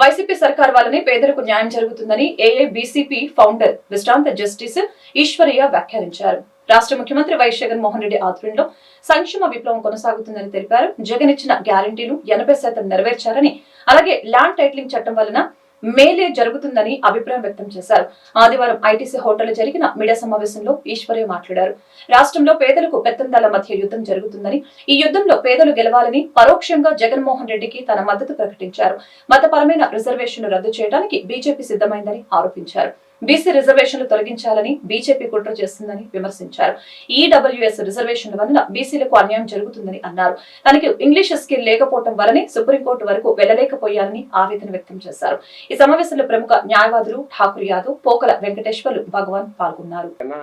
YCP సర్కార్ వల్లనే పేదలకు న్యాయం జరుగుతుందని ఏఐబీసీపీ ఫౌండర్ విశ్రాంత జస్టిస్ ఈశ్వరయ్య వ్యాఖ్యానించారు. రాష్ట్ర ముఖ్యమంత్రి వైఎస్ జగన్మోహన్ రెడ్డి ఆధ్వర్యంలో సంక్షేమ విప్లవం కొనసాగుతుందని తెలిపారు. జగన్ ఇచ్చిన గ్యారంటీలు ఎనభై శాతం నెరవేర్చారని అలాగే ల్యాండ్ టైటిలింగ్ చట్టం వలన మేలే జరుగుతుందని అభిప్రాయం వ్యక్తం చేశారు. ఆదివారం ఐటీసీ హోటల్ జరిగిన మీడియా సమావేశంలో ఈశ్వర్య మాట్లాడారు. రాష్ట్రంలో పేదలకు పెత్తందాల మధ్య యుద్ధం జరుగుతుందని ఈ యుద్ధంలో పేదలు గెలవాలని పరోక్షంగా జగన్మోహన్ రెడ్డికి తన మద్దతు ప్రకటించారు. మతపరమైన రిజర్వేషన్లు రద్దు చేయడానికి బీజేపీ సిద్ధమైందని ఆరోపించారు. బీసీ రిజర్వేషన్లు తొలగించాలని బీజేపీ కుట్ర చేస్తుందని విమర్శించారు. ఈడబ్ల్యూఎస్ రిజర్వేషన్ల వలన బీసీలకు అన్యాయం జరుగుతుందని అన్నారు. తనకి ఇంగ్లీష్ స్కిల్ లేకపోవడం వలనే సుప్రీంకోర్టు వరకు వెళ్ళలేకపోయారని ఆవేదన వ్యక్తం చేశారు. ఈ సమావేశంలో ప్రముఖ న్యాయవాదులు ఠాకూర్ యాదవ్ పోకల వెంకటేశ్వర్లు భగవాన్ పాల్గొన్నారు. కన్నా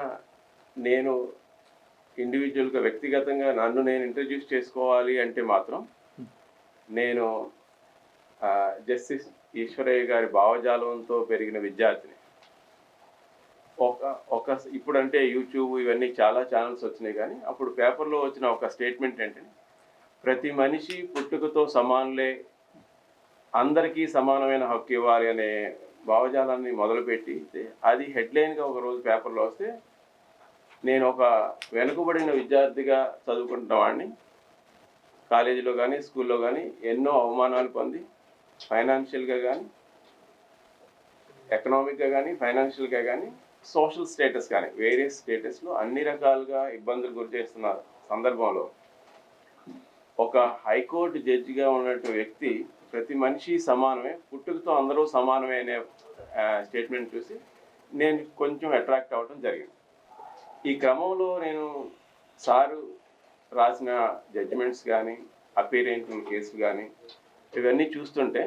నేను ఇండివిజువల్గా వ్యక్తిగతంగా నన్ను నేను ఇంట్రడ్యూస్ చేసుకోవాలి అంటే మాత్రం నేను జస్టిస్ ఈశ్వరయ్య గారి భావజాలంతో పెరిగిన విద్యార్థిని. ఒక ఒక ఇప్పుడంటే యూట్యూబ్ ఇవన్నీ చాలా ఛానల్స్ వచ్చినాయి కానీ అప్పుడు పేపర్లో వచ్చిన ఒక స్టేట్మెంట్ ఏంటంటే ప్రతి మనిషి పుట్టుకతో సమానులే అందరికీ సమానమైన హక్కు ఇవ్వాలి అనే భావజాలాన్ని మొదలుపెట్టి అది హెడ్లైన్గా ఒక రోజు పేపర్లో వస్తే నేను ఒక వెనుకబడిన విద్యార్థిగా చదువుకుంటున్న వాడిని కాలేజీలో కానీ స్కూల్లో కానీ ఎన్నో అవమానాలు పొంది ఫైనాన్షియల్గా కానీ ఎకనామిక్గా కానీ ఫైనాన్షియల్గా కానీ సోషల్ స్టేటస్ కానీ వేరియస్ స్టేటస్లో అన్ని రకాలుగా ఇబ్బందులు గురి చేస్తున్న సందర్భంలో ఒక హైకోర్టు జడ్జిగా ఉన్నటువంటి వ్యక్తి ప్రతి మనిషి సమానమే పుట్టుకతో అందరూ సమానమే అనే స్టేట్మెంట్ చూసి నేను కొంచెం అట్రాక్ట్ అవ్వడం జరిగింది. ఈ క్రమంలో నేను సారు రాసిన జడ్జిమెంట్స్ కానీ అపీరెంట్ కేసులు కానీ ఇవన్నీ చూస్తుంటే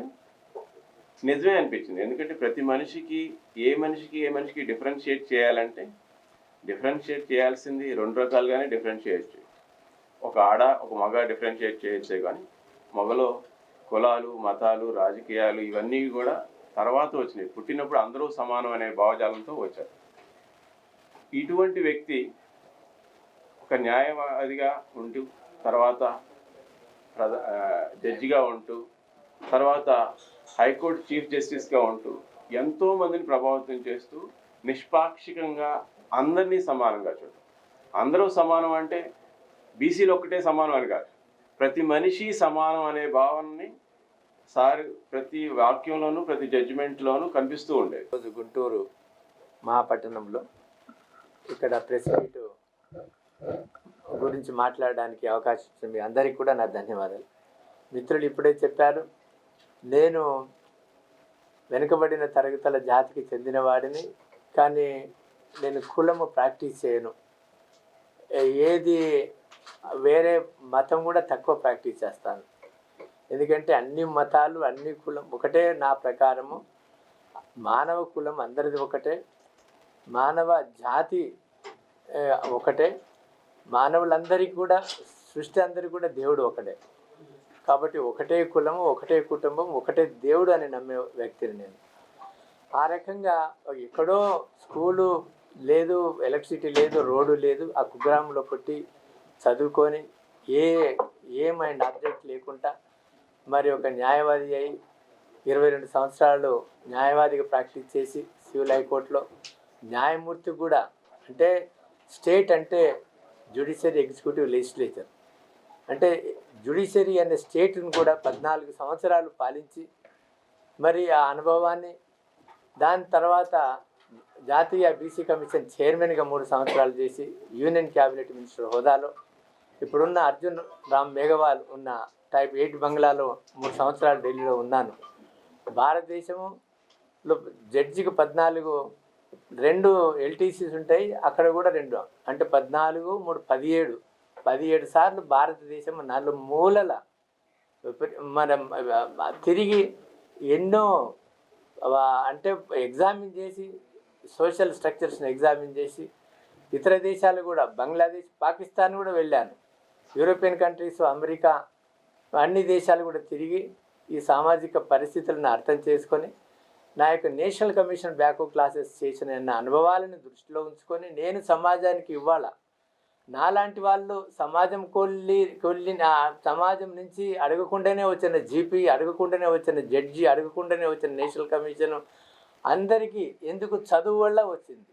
నిజమే అనిపించింది. ఎందుకంటే ప్రతి మనిషికి ఏ మనిషికి ఏ మనిషికి డిఫరెన్షియేట్ చేయాలంటే డిఫరెన్షియేట్ చేయాల్సింది రెండు రకాలుగానే డిఫరెన్షియేట్ చేయొచ్చు ఒక ఆడ ఒక మగ డిఫరెన్షియేట్ చేయొచ్చే కానీ మగలో కులాలు మతాలు రాజకీయాలు ఇవన్నీ కూడా తర్వాత వచ్చినాయి. పుట్టినప్పుడు అందరూ సమానం అనే భావజాలంతో వచ్చారు. ఇటువంటి వ్యక్తి ఒక న్యాయవాదిగా ఉంటూ తర్వాత ప్రధా జడ్జిగా ఉంటూ తర్వాత హైకోర్టు చీఫ్ జస్టిస్గా ఉంటూ ఎంతో మందిని ప్రభావితం చేస్తూ నిష్పాక్షికంగా అందరినీ సమానంగా చూడటం అందరూ సమానం అంటే బీసీలు ఒక్కటే సమానం అని కాదు. ప్రతి మనిషి సమానం అనే భావనని సార్ ప్రతి వాక్యంలోనూ ప్రతి జడ్జిమెంట్లోనూ కనిపిస్తూ ఉండేది. రోజు గుంటూరు మహాపట్టణంలో ఇక్కడ ప్రెస్ మీట్ గురించి మాట్లాడడానికి అవకాశం ఇచ్చిన మీ అందరికీ కూడా నా ధన్యవాదాలు. మిత్రులు ఇప్పుడే చెప్పారు నేను వెనుకబడిన తరగతుల జాతికి చెందినవాడిని కానీ నేను కులము ప్రాక్టీస్ చేయను. ఏది వేరే మతం కూడా తక్కువ ప్రాక్టీస్ చేస్తాను. ఎందుకంటే అన్ని మతాలు అన్ని కులం ఒకటే నా ప్రకారము. మానవ కులం అందరిది ఒకటే. మానవ జాతి ఒకటే. మానవులందరికీ కూడా సృష్టి అందరికీ కూడా దేవుడు ఒకటే. కాబట్టి ఒకటే కులము ఒకటే కుటుంబం ఒకటే దేవుడు అని నమ్మే వ్యక్తిని నేను. ఆ రకంగా ఎక్కడో స్కూలు లేదు ఎలక్ట్రిసిటీ లేదు రోడ్డు లేదు ఆ కుగ్రామంలో పుట్టి చదువుకొని ఏ ఏ మైండ్ ఆబ్జెక్ట్ లేకుండా మరి ఒక న్యాయవాది అయి ఇరవై రెండు సంవత్సరాలు న్యాయవాదిగా ప్రాక్టీస్ చేసి సివిల్ హైకోర్టులో న్యాయమూర్తి కూడా అంటే స్టేట్ అంటే జ్యుడిషియరీ ఎగ్జిక్యూటివ్ లెజిస్లేచర్. అంటే జ్యుడిషియరీ అనే స్టేట్ని కూడా పద్నాలుగు సంవత్సరాలు పాలించి మరి ఆ అనుభవాన్ని దాని తర్వాత జాతీయ బీసీ కమిషన్ చైర్మన్గా మూడు సంవత్సరాలు చేసి యూనియన్ క్యాబినెట్ మినిస్టర్ హోదాలో ఇప్పుడున్న అర్జున్ రామ్ మేఘవాల్ ఉన్న టైప్ ఎయిట్ బంగ్లాలో మూడు సంవత్సరాలు ఢిల్లీలో ఉన్నాను. భారతదేశంలో జడ్జికి పద్నాలుగు రెండు ఎల్టీసీస్ ఉంటాయి అక్కడ కూడా రెండు. అంటే పద్నాలుగు మూడు పదిహేడు పదిహేడు సార్లు భారతదేశం నాలుగు మూలల మన తిరిగి ఎన్నో అంటే ఎగ్జామిన్ చేసి సోషల్ స్ట్రక్చర్స్ని ఎగ్జామిన్ చేసి ఇతర దేశాలు కూడా బంగ్లాదేశ్ పాకిస్తాన్ కూడా వెళ్ళాను. యూరోపియన్ కంట్రీస్ అమెరికా అన్ని దేశాలు కూడా తిరిగి ఈ సామాజిక పరిస్థితులను అర్థం చేసుకొని నా యొక్క నేషనల్ కమిషన్ బ్యాక్ క్లాసెస్ చేసిన అనుభవాలను దృష్టిలో ఉంచుకొని నేను సమాజానికి ఇవ్వాలా? నాలాంటి వాళ్ళు సమాజం కొల్లి కొల్లి సమాజం నుంచి అడగకుండానే వచ్చిన జీపీ అడగకుండానే వచ్చిన జడ్జి అడగకుండానే వచ్చిన నేషనల్ కమిషన్ అందరికీ ఎందుకు చదువు వల్ల వచ్చింది?